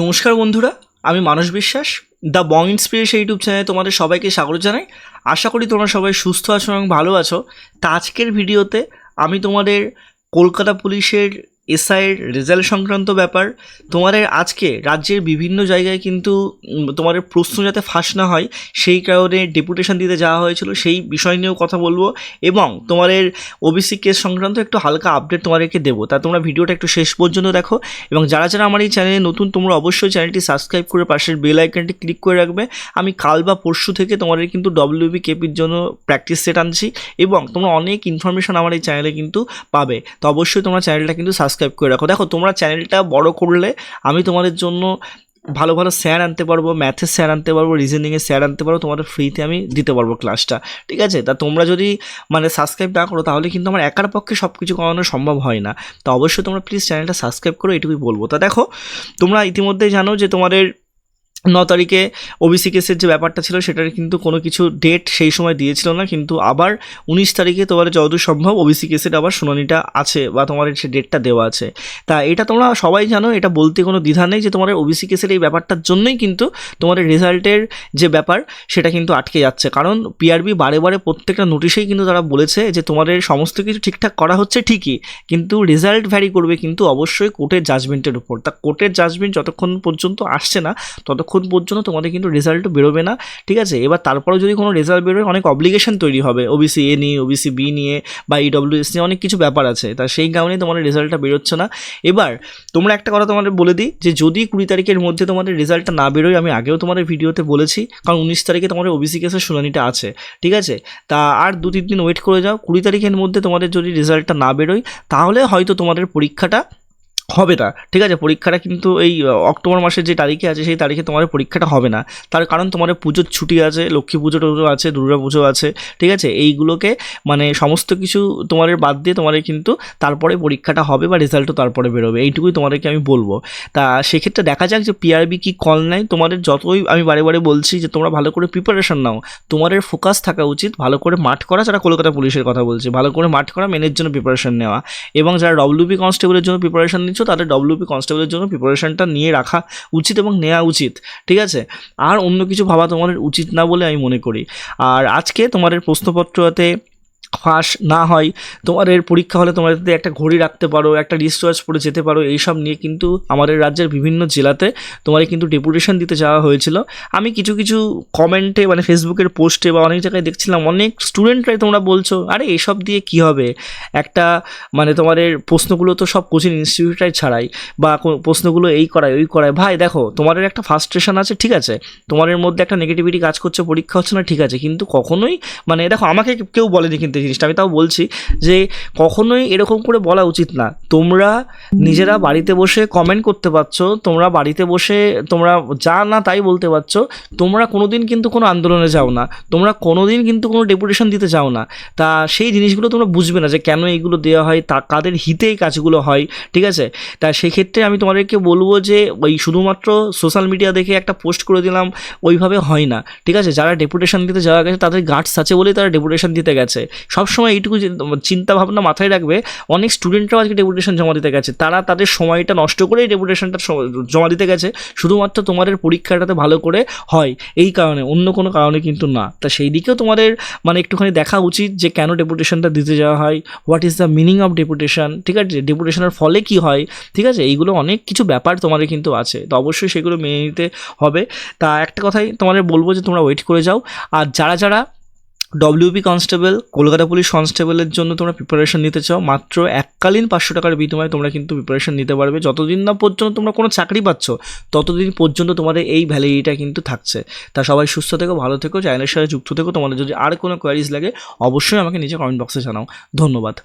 নমস্কার বন্ধুরা, আমি মানস বিশ্বাস, দ্য বং ইন্সপিরেশন ইউটিউব চ্যানেলে তোমাদের সবাইকে স্বাগত জানাই। আশা করি তোমরা সবাই সুস্থ আছো এবং ভালো আছো। তা আজকের ভিডিওতে আমি তোমাদের কলকাতা পুলিশের এসআইয়ের রেজাল্ট সংক্রান্ত ব্যাপার। তোমাদের আজকে রাজ্যের বিভিন্ন জায়গায় কিন্তু তোমাদের প্রশ্ন যাতে ফাঁস না হয়, সেই কারণে ডেপুটেশন দিতে যাওয়া হয়েছিল। সেই বিষয় নিয়েও কথা বলব এবং তোমাদের ওবিসি কেস সংক্রান্ত একটু হালকা আপডেট তোমাদেরকে দেবো। তা তোমরা ভিডিওটা একটু শেষ পর্যন্ত দেখো এবং যারা যারা আমার এই চ্যানেলে নতুন, তোমরা অবশ্যই চ্যানেলটি সাবস্ক্রাইব করে পাশের বেল আইকনটি ক্লিক করে রাখবে। আমি কাল বা পরশু থেকে তোমাদের কিন্তু ডব্লিউবি কেপির জন্য প্র্যাকটিস সেট আনছি এবং তোমরা অনেক ইনফরমেশন আমার এই চ্যানেলে কিন্তু পাবে। তো অবশ্যই তোমরা চ্যানেলটা কিন্তু সাবস্ক্রাইব করে রাখো। দেখো, তোমরা চ্যানেলটা বড় করলে আমি তোমাদের জন্য ভালো ভালো স্যার আনতে পারব ম্যাথের স্যার আনতে পারব রিজনিংয়ের স্যার আনতে পারব, তোমাদের ফ্রিতে আমি দিতে পারব ক্লাসটা ঠিক আছে? তা তোমরা যদি মানে সাবস্ক্রাইব না করো, তাহলে কিন্তু আমার একার পক্ষে সব কিছু করানো সম্ভব হয় না। তো অবশ্যই তোমরা প্লিজ চ্যানেলটা সাবস্ক্রাইব করো, এটুকুই বলব। তা দেখো, তোমরা ইতিমধ্যেই জানো যে তোমাদের ন তারিখে ওবিসি কেসের যে ব্যাপারটা ছিল, সেটার কিন্তু কোনো কিছু ডেট সেই সময় দিয়েছিল না, কিন্তু আবার উনিশ তারিখে তোমার যতদূর সম্ভব ওবিসি কেসের আবার শুনানিটা আছে বা তোমার সে ডেটটা দেওয়া আছে। তা এটা তোমরা সবাই জানো, এটা বলতে কোনো দ্বিধা নেই যে তোমাদের ওবিসি কেসের এই ব্যাপারটার জন্যই কিন্তু তোমাদের রেজাল্টের যে ব্যাপার, সেটা কিন্তু আটকে যাচ্ছে। কারণ পিআরবি বারে বারে প্রত্যেকটা নোটিশেই কিন্তু তারা বলেছে যে তোমাদের সমস্ত কিছু ঠিকঠাক করা হচ্ছে ঠিকই, কিন্তু রেজাল্ট ভ্যারি করবে কিন্তু অবশ্যই কোর্টের জাজমেন্টের উপর। তা কোর্টের জাজমেন্ট যতক্ষণ পর্যন্ত আসছে না, ততক্ষণ পর্যন্ত তোমাদের কিন্তু রেজাল্ট বেরোবে না, ঠিক আছে? এবার তারপরেও যদি কোনো রেজাল্ট বেরোয়, অনেক অব্লিগেশন তৈরি হবে ওবিসি এ নিয়ে ওবিসি বি নিয়ে বা ইডব্লিউএস নিয়ে অনেক কিছু ব্যাপার আছে। তা সেই কারণেই তোমাদের রেজাল্টটা বেরোচ্ছে না। এবার তোমরা একটা কথা তোমাদের বলে দিই, যে যদি কুড়ি তারিখের মধ্যে তোমাদের রেজাল্টটা না বেরোয়, আমি আগেও তোমাদের ভিডিওতে বলেছি, কারণ উনিশ তারিখে তোমাদের ওবিসি কেসের শুনানিটা আছে, ঠিক আছে? তা আর দু তিন দিন ওয়েট করে যাও, কুড়ি তারিখের মধ্যে তোমাদের যদি রেজাল্টটা না বেরোয়, তাহলে হয়তো তোমাদের পরীক্ষাটা হবে না। ঠিক আছে? পরীক্ষাটা কিন্তু এই অক্টোবর মাসের যে তারিখে আছে, সেই তারিখে তোমাদের পরীক্ষাটা হবে না। তার কারণ তোমাদের পুজোর ছুটি আছে, লক্ষ্মী পুজো টুজো আছে, দুর্গা পুজো আছে, ঠিক আছে? এইগুলোকে মানে সমস্ত কিছু তোমাদের বাদ দিয়ে তোমাদের কিন্তু তারপরে পরীক্ষাটা হবে বা রেজাল্টও তারপরে বেরোবে। এইটুকুই তোমাদেরকে আমি বলব। তা সেক্ষেত্রে দেখা যাক যে পিআরবি কি কল নেয়। তোমাদের যতই আমি বারে বারে বলছি যে তোমরা ভালো করে প্রিপারেশন নাও। তোমাদের ফোকাস থাকা উচিত ভালো করে মাঠ করা। যারা কলকাতা পুলিশের কথা বলছে, ভালো করে মাঠ করা, মেনের জন্য প্রিপারেশন নেওয়া। এবং যারা ডব্লিউপি কনস্টেবলের জন্য প্রিপারেশন নিচ্ছ তাদের ডব্লিউপি কনস্টেবলের জন্য প্রিপারেশনটা নিয়ে রাখা উচিত এবং নেওয়া উচিত, ঠিক আছে? আর অন্য কিছু ভাবা তোমাদের উচিত না বলে আমি মনে করি। আর আজকে তোমাদের প্রশ্নপত্রতে ফাঁস না হয়, তোমার এর পরীক্ষা হলে তোমাদের যদি একটা ঘড়ি রাখতে পারো, একটা রিস্টওয়াচ পরে যেতে পারো, এইসব নিয়ে কিন্তু আমাদের রাজ্যের বিভিন্ন জেলাতে তোমার কিন্তু ডেপুটেশন দিতে যাওয়া হয়েছিল। আমি কিছু কিছু কমেন্টে মানে ফেসবুকের পোস্টে বা অনেক জায়গায় দেখছিলাম, অনেক স্টুডেন্টরাই তোমরা বলছো, আরে এসব দিয়ে কি হবে? একটা মানে তোমাদের প্রশ্নগুলো তো সব কোচিং ইনস্টিটিউটাই ছাড়াই বা প্রশ্নগুলো এই করায়, ওই করায়। ভাই দেখো তোমাদের একটা ফার্স্ট্রেশন আছে, ঠিক আছে তোমাদের মধ্যে একটা নেগেটিভিটি কাজ করছে, পরীক্ষা হচ্ছে না, ঠিক আছে, কিন্তু কখনোই মানে দেখো, আমাকে কেউ বলেনি কিন্তু জিনিসটা আমি তাও বলছি যে কখনোই এরকম করে বলা উচিত না। তোমরা নিজেরা বাড়িতে বসে কমেন্ট করতে পারছ, তোমরা বাড়িতে বসে, তোমরা যা না তাই বলতে পারছ, তোমরা কোনো দিন কিন্তু কোনো আন্দোলনে যাও না, তোমরা কোনো দিন কিন্তু কোনো ডেপুটেশন দিতে যাও না। তা সেই জিনিসগুলো তোমরা বুঝবে না যে কেন এইগুলো দেওয়া হয়, তা কাদের হিতে এই কাজগুলো হয়, ঠিক আছে? তা সেক্ষেত্রে আমি তোমাদেরকে বলব যে ওই শুধুমাত্র সোশ্যাল মিডিয়া দেখে একটা পোস্ট করে দিলাম, ওইভাবে হয় না, ঠিক আছে? যারা ডেপুটেশন দিতে যাওয়া গেছে, তাদের গার্ডস আছে বলেই তারা ডেপুটেশন দিতে গেছে। সবসময় এইটুকু চিন্তা ভাবনা মাথায় রাখবে, অনেক স্টুডেন্টরাও আজকে ডেপুটেশন জমা দিতে গেছে। তারা তাদের সময়টা নষ্ট করেই ডেপুটেশনটা জমা দিতে গেছে। শুধুমাত্র তোমাদের পরীক্ষাটাতে ভালো করে হয়, এই কারণে, অন্য কোনো কারণে কিন্তু না। তা সেই দিকেও তোমাদের মানে একটুখানি দেখা উচিত যে কেন ডেপুটেশনটা দিতে যাওয়া হয় what is the meaning of deputation ঠিক আছে? ডেপুটেশনের ফলে কি হয়, ঠিক আছে? এইগুলো অনেক কিছু ব্যাপার তোমাদের কিন্তু আছে। তো অবশ্যই সেগুলো মেনে নিতে হবে। তা একটা কথাই তোমাদের বলব যে তোমরা ওয়েট করে যাও। আর যারা যারা ডব্লিউপি কনস্টেবল কলকাতা পুলিশ কনস্টেবলের জন্য তোমরা প্রিপারেশন নিতে চাও। মাত্র এককালীন পাঁচশো টাকার বিনিময়ে তোমরা কিন্তু প্রিপারেশন নিতে পারবে। যতদিন না পর্যন্ত তোমরা কোনো চাকরি পাচ্ছ, ততদিন পর্যন্ত তোমাদের এই ভ্যালিডিটা কিন্তু থাকছে। তা সবাই সুস্থ থেকো, ভালো থেকো চ্যানেলের সাথে যুক্ত থেকো। তোমাদের যদি আর কোনো কোয়ারিজ লাগে, অবশ্যই আমাকে নিচে কমেন্ট বক্সে জানাও। ধন্যবাদ।